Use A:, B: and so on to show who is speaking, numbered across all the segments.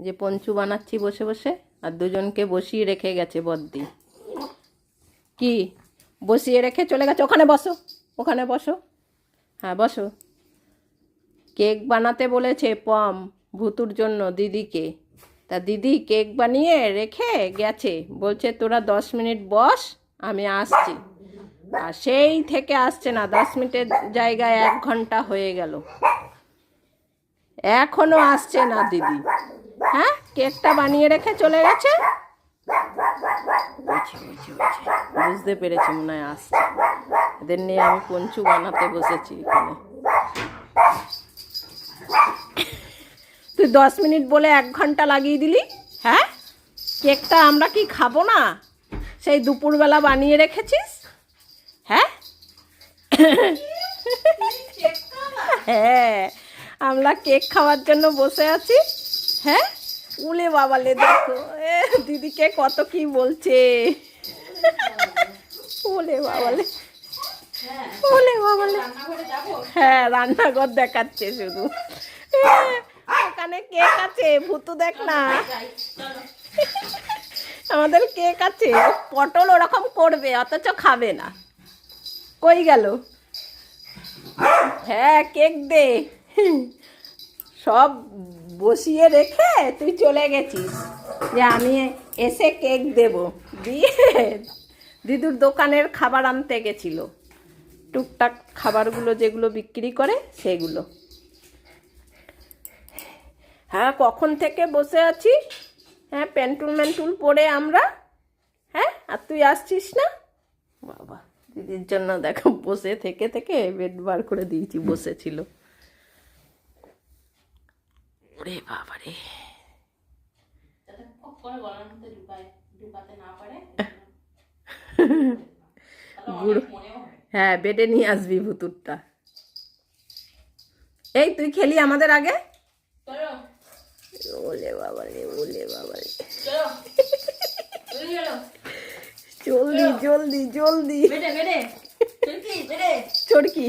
A: যে পঞ্চু বানাচ্ছি বসে বসে, আর দুজনকে বসিয়ে রেখে গেছে বদ্দি। কি? বসিয়ে রেখে চলে গেছে? ওখানে বসো ওখানে বসো। হ্যাঁ বসো। কেক বানাতে বলেছে পম ভুতুর জন্য দিদিকে। তা দিদি কেক বানিয়ে রেখে গেছে। বলছে, তোরা দশ মিনিট বস, আমি আসছি। আর সেই থেকে আসছে না, দশ মিনিটের জায়গায় এক ঘণ্টা হয়ে গেল। এখনও আসছে না দিদি। হ্যাঁ কেকটা বানিয়ে রেখে চলে গেছে। বুঝতে পেরেছি মনে হয় আসছে। এদের নিয়ে আমি পঞ্চু বানাতে বসেছি এখানে। তুই দশ মিনিট বলে এক ঘণ্টা লাগিয়ে দিলি? হ্যাঁ? কেকটা আমরা কি খাব না? সেই দুপুরবেলা বানিয়ে রেখেছিস? হ্যাঁ? হ্যাঁ আমরা কেক খাওয়ার জন্য বসে আছি। হ্যাঁ? উলে বাবালে দেখো। দিদিকে কত কি বলছে। ওলে বাবালে। ওলে বাবালে। হ্যাঁ রান্নাঘর দেখাচ্ছে শুধু। ওখানে কেক আছে, ভুতু দেখ না। আমাদের কেক আছে পটল ওরকম করবে, অথচ খাবে না। কই গেল? হ্যাঁ কেক দে। সব বসিয়ে রেখে তুই চলে গেছিস যে আমি এসে কেক দেব। দিয়ে দিদুর দোকানের খাবার আনতে গেছিল। টুকটাক খাবারগুলো যেগুলো বিক্রি করে সেগুলো। হ্যাঁ কখন থেকে বসে আছি হ্যাঁ প্যান্টুল ম্যান্টুল পরে আমরা? হ্যাঁ আর তুই আসছিস না? বাবা, দিদির জন্য দেখো, বসে থেকে থেকে বেড বার করে দিয়েছি, বসেছিল। ওরে বাবা রে গুড়। হ্যাঁ। বেটে নিয়ে আসবি ভুতুরটা। এই তুই খেলি আমাদের আগে? ওলে বাবা রে ওলে বাবা রে জলদি জলদি জলদি। চরকি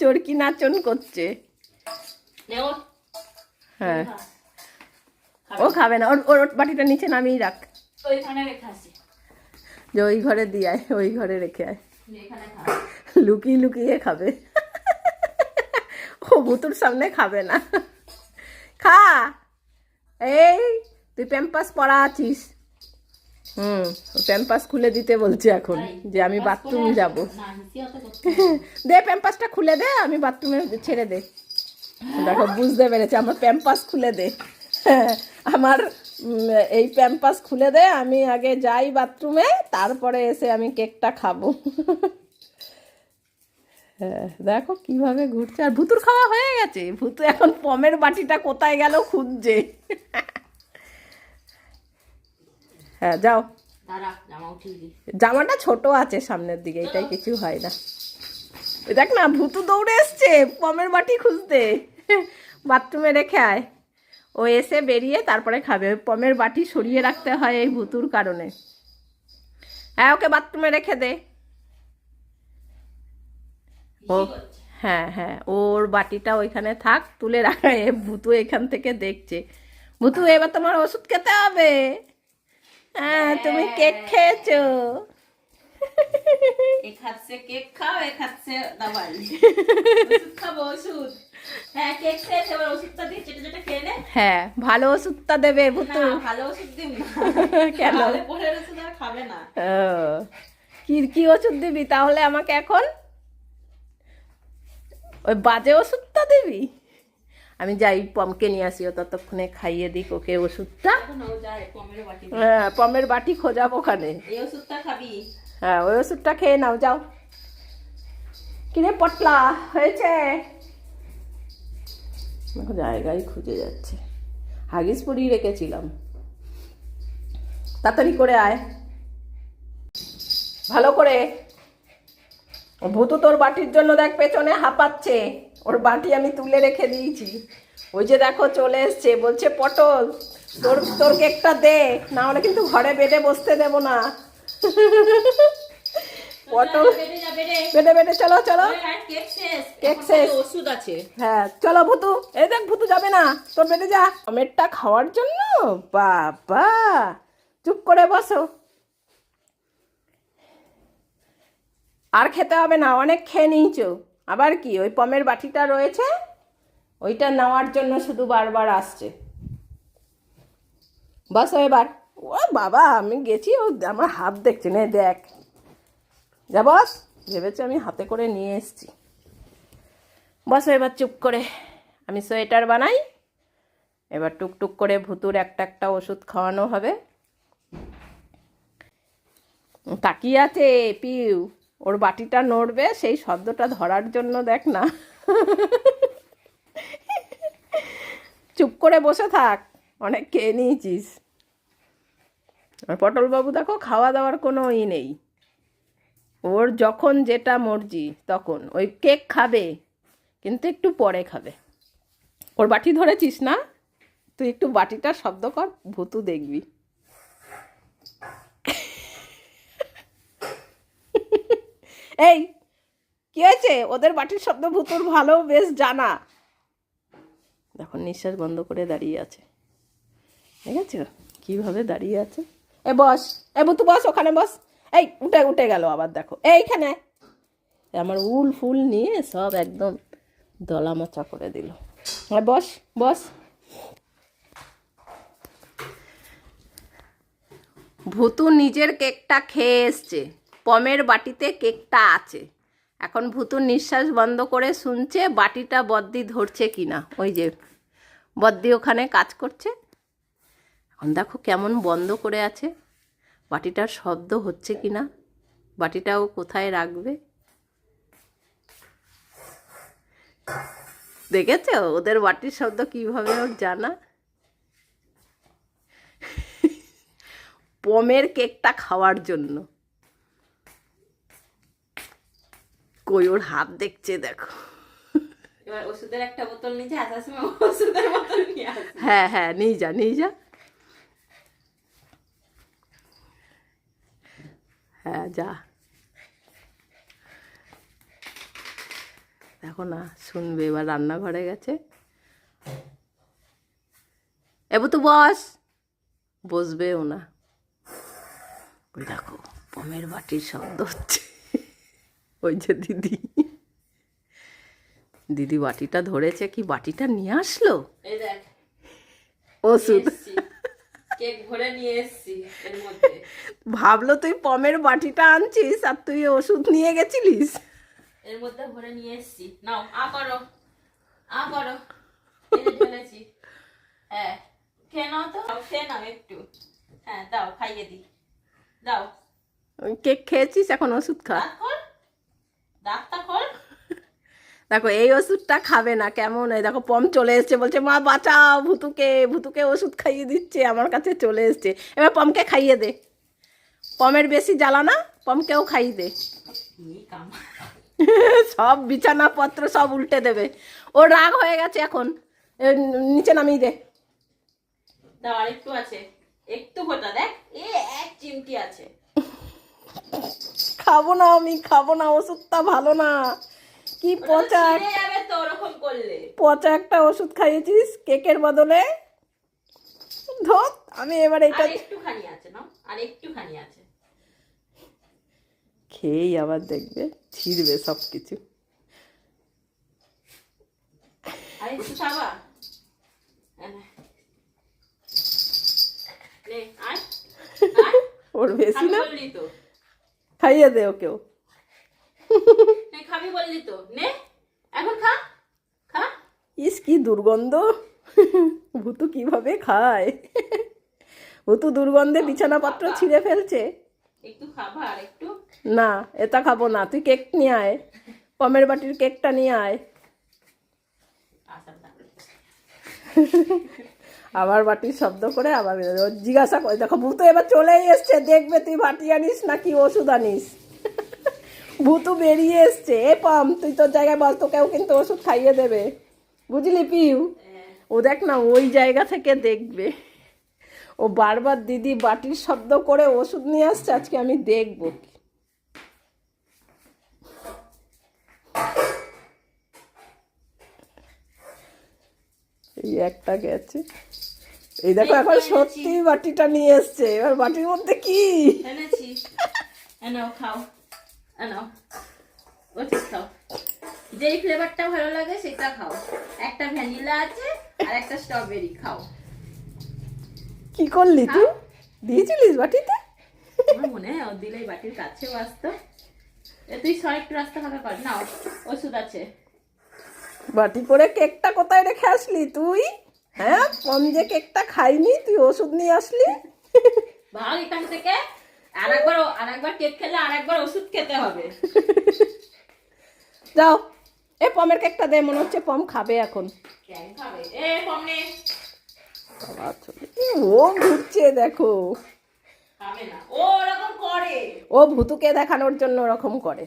A: চরকি। নাচন করছে। হ্যাঁ ও খাবে না ওর ওর বাটিটা নিচে নামিয়ে রাখ যে ওই ঘরে দিয়ে আয় ওই ঘরে রেখে আয় লুকিয়ে লুকিয়ে খাবে ও বুতুর সামনে খাবে না খা এই তুই প্যাম্পাস পরা আছিস হুম প্যাম্পাস খুলে দিতে বলছে এখন যে আমি বাথরুম যাব দে প্যাম্পাসটা খুলে দে আমি বাথরুমে ছেড়ে দে দেখো বুঝতে পেরেছি। আমার প্যাম্পাস খুলে দে। আমার এই প্যাম্পাস খুলে দে আমি আগে যাই বাথরুমে তারপরে এসে আমি কেকটা খাব। হ্যাঁ দেখো কীভাবে ঘুরছে। আর ভুতুর খাওয়া হয়ে গেছে। ভুতু এখন পমের বাটিটা কোথায় গেল খুঁজছে। হ্যাঁ যাও। জামাটা ছোট আছে সামনের দিকে এটাই কিছু হয় না। দেখ না ভুতু দৌড়ে এসছে পমের বাটি খুঁজতে। বাথরুমে রেখে আয়। ও এসে বেরিয়ে তারপরে খাবে। ওই পমের বাটি সরিয়ে রাখতে হয় এই ভুতুর কারণে। হ্যাঁ ওকে বাথরুমে রেখে দে। ও হ্যাঁ হ্যাঁ ওর বাটিটা ওইখানে থাক তুলে রাখা। এ ভুতু এখান থেকে দেখছে। ভুতু এবার তোমার ওষুধ খেতে হবে। হ্যাঁ তুমি কেক খেয়েছো।
B: এক হাত সে কেক খাও এক হাত সে দাবাই ওষুধ খাব ওষুধ। হ্যাঁ
A: হ্যাঁ ভালো ওষুধটা দেবে ভুতু।
B: ভালো ওষুধ না।
A: কেন?
B: খাবে না।
A: কি কি ওষুধ দিবি তাহলে আমাকে এখন? ওই বাজে ওষুধটা দিবি? আমি যাই পমকে নিয়ে আসি ও ততক্ষণে খাইয়ে দিক ওকে ওষুধটা। হ্যাঁ পমের বাটি খোঁজাবো ওখানে। হ্যাঁ ওই ওষুধটা খেয়ে নাও যাও। কিরে পটলা হয়েছে? দেখো জায়গায় খুঁজে যাচ্ছে। হাগিস পরিয়ে রেখেছিলাম। তাড়াতাড়ি করে আয়। ভালো করে। ভূতু তোর বাটির জন্য দেখ, পেছনে হাঁপাচ্ছে। ওর বাটি আমি তুলে রেখে দিয়েছি। ওই যে দেখো চলে এসছে, বলছে, পটল, তোর তোর কেকটা দে, না হলে কিন্তু ঘরে বেঁধে বসতে দেবো না। পটল। বেটে বেটে। চলো চলো।
B: আর কেক শেষ। ওষুধ আছে।
A: হ্যাঁ চলো ভুতু। এই দেখ ভুতু যাবে না। তোর বেটে যা। আমেরটা খাওয়ার জন্য? বাবা। চুপ করে বসো। আর খেতে হবে না অনেক খেয়ে নিয়েছো। আবার কি ওই পমের বাটিটা রয়েছে? ওইটা নেওয়ার জন্য শুধু বারবার আসছে। বসো এবার। ও বাবা আমি গেছি ও আমার হাত দেখছে নে দেখ। যা বস, ভেবেছে আমি হাতে করে নিয়ে এসেছি। বস, এবার চুপ করে। আমি সোয়েটার বানাই, এবার টুকটুক করে ভুতুর একটা একটা ওষুধ খাওয়ানো হবে। তাকিয়ে আছে, পিউ, ওর বাটিটা নড়বে, সেই শব্দটা ধরার জন্য দেখ না। চুপ করে বসে থাক, অনেক খেয়ে নিয়েছিস। আর পটলবাবু দেখো, খাওয়া দাওয়ার কোনো ই নেই। ওর যখন যেটা মর্জি, তখন। ওই কেক খাবে, কিন্তু একটু পরে খাবে। ওর বাটি ধরেছিস না? তুই একটু বাটিটা শব্দ কর, ভুতু দেখবি। এই, কি হয়েছে? ওদের বাটির শব্দ ভুতুর ভালো বেশ জানা। দেখো, নিঃশ্বাস বন্ধ করে দাঁড়িয়ে আছে। ঠিক আছে কীভাবে দাঁড়িয়ে আছে? এ বস, এ ভুতু বস, ওখানে বস। এই, উঠে উঠে গেল আবার, দেখো। এইখানে। আমার উল ফুল নিয়ে সব একদম দলা মোচা করে দিল। হ্যাঁ বস বস। ভুতু নিজের কেকটা খেয়ে এসছে। পমের বাটিতে কেকটা আছে। এখন ভুতু নিঃশ্বাস বন্ধ করে শুনছে, বাটিটা বদ্দি ধরছে কিনা। ওই যে, বদ্দি ওখানে কাজ করছে। এখন দেখো কেমন বন্ধ করে আছে। বাটিটার শব্দ হচ্ছে কিনা? বাটিটাও কোথায় রাখবে? দেখেছ? ওদের বাটির শব্দ কীভাবে ওর জানা? পমের কেকটা খাওয়ার জন্য। কই ওর হাত দেখছে দেখো।
B: এবার ওষুধের একটা বোতল নিচে আসার সময় ওষুধের বোতল নিয়ে আসবে
A: হ্যাঁ হ্যাঁ নিয়ে যা নিয়ে যা। হ্যাঁ যা। দেখো না শুনবে এবার রান্নাঘরে গেছে। এবু তো বস বসবেও না। ওই দেখো পমের বাটির শব্দ হচ্ছে। ওই যে দিদি। দিদি বাটিটা ধরেছে কি বাটিটা নিয়ে আসলো? ওষুধ।
B: কেক ভরে নিয়ে এসছি এর মধ্যে।
A: ভাবলো তুই পমের বাটিটা আনছিস আর তুই ওষুধ নিয়ে গেছিলিস।
B: এর মধ্যে ভরে নিয়ে এসছি। নাও আ করো আ করো। ঢেলেছি হ্যাঁ খেয়ে নাও তো। খেয়ে নাও একটু। হ্যাঁ দাও খাইয়ে দি দাও।
A: কেক খেয়েছিস? এখন ওষুধ খা।
B: দাঁত খোল। দাঁতটা খোল।
A: দেখো এই ওষুধটা খাবে না কেমন? এই দেখো পম চলে এসছে বলছে মা বাঁচাও ভুতুকে ভুতুকে ওষুধ খাইয়ে দিচ্ছে আমার কাছে চলে এসছে। এবার পমকে খাইয়ে দে। পমের বেশি জ্বালা না পমকেও খাইয়ে দে। সব বিছানাপত্র সব উল্টে দেবে। ও রাগ হয়ে গেছে এখন। নিচে নামিয়ে দে।
B: আর একটু আছে। একটু ফোটা দেখ এ এক চিমটি আছে।
A: খাব না আমি খাব না ওষুধটা ভালো না। কি পচা? পচা একটা ওষুধ খাইয়েছিস কেকের বদলে? ধর আমি এবার এটা
B: একটুখানি আছে না আর একটুখানি আছে।
A: খেয়েই আবার দেখবে ছিঁড়বে সব কিছু
B: হ্যাঁ। আয়।
A: ওর বেশি না? খাইয়ে দে ওকেও।
B: খাবি বললি তো নে এখন খা খা।
A: ইস কি দুর্গন্ধ। ভুতু কীভাবে খায়? ভুতু দুর্গন্ধে বিছানাপত্র ছিঁড়ে ফেলছে।
B: একটু খাবা আর একটু।
A: না এটা খাব না তুই কেক নিয়ে আয়। পমের বাটির কেকটা নিয়ে আয়। আবার বাটির শব্দ করে আবার। জিজ্ঞাসা করে দেখো ভূতু এবার চলেই এসছে দেখবে তুই বাটি আনিস নাকি ওষুধ আনিস? ভূতু বেরিয়ে এসছে। এ পাম তুই তোর জায়গায় বল তোকেও কিন্তু ওষুধ খাইয়ে দেবে। বুঝলি পিউ? ও দেখ না ওই জায়গা থেকে দেখবে। ও বারবার দিদি বাটির শব্দ করে ওষুধ নিয়ে আসছে আজকে আমি দেখব এই একটা গেছে। এই দেখো এখন সত্যি বাটিটা নিয়ে এসছে। এবার বাটির মধ্যে কি?
B: খাও। এনাও ওটা খাও। যেই ফ্লেভারটা ভালো লাগে সেটা খাও। একটা ভ্যানিলা আছে আর একটা স্ট্রবেরি খাও।
A: কি করলি তুই? দিয়েছিলিস বাটিতে?
B: আমার মনে হয় ওর দিলে এই বাটির কাছেও আসতো তুই একটু রাস্তা ফাঁকা কর। নাও ওষুধ আছে।
A: বাটি করে কেকটা কোথায় রেখে আসলি তুই? হ্যাঁ কম যে কেকটা খাইনি তুই ওষুধ নিয়ে আসলি?
B: ভাগ এখান থেকে। আর একবার আর একবার কেক খেলে আর একবার ওষুধ খেতে হবে।
A: যাও এ পমের কেকটা দে মনে হচ্ছে পম খাবে এখন।
B: এ
A: ও ঘুরছে দেখো।
B: ও ওরকম করে।
A: ও ভুতুকে দেখানোর জন্য ওরকম করে।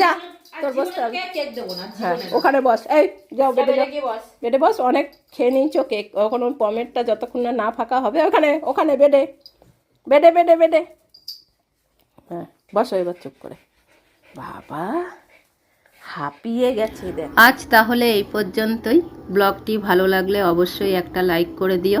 A: যা। তোর বসতে হবে
B: কেক দেবো না
A: হ্যাঁ ওখানে বস এই যাও বেডে
B: বেডে বস
A: বেডে বস অনেক খেয়ে নিয়েছো কেক ওখানে ওই পমেরটা যতক্ষণ না না ফাঁকা হবে ওখানে ওখানে বেডে বেডে বেডে বেডে হ্যাঁ বসো এবার চুপ করে। বাবা হাঁপিয়ে গেছে দেখ। আজ তাহলে এই পর্যন্তই। ব্লগটি ভালো লাগলে অবশ্যই একটা লাইক করে দিও।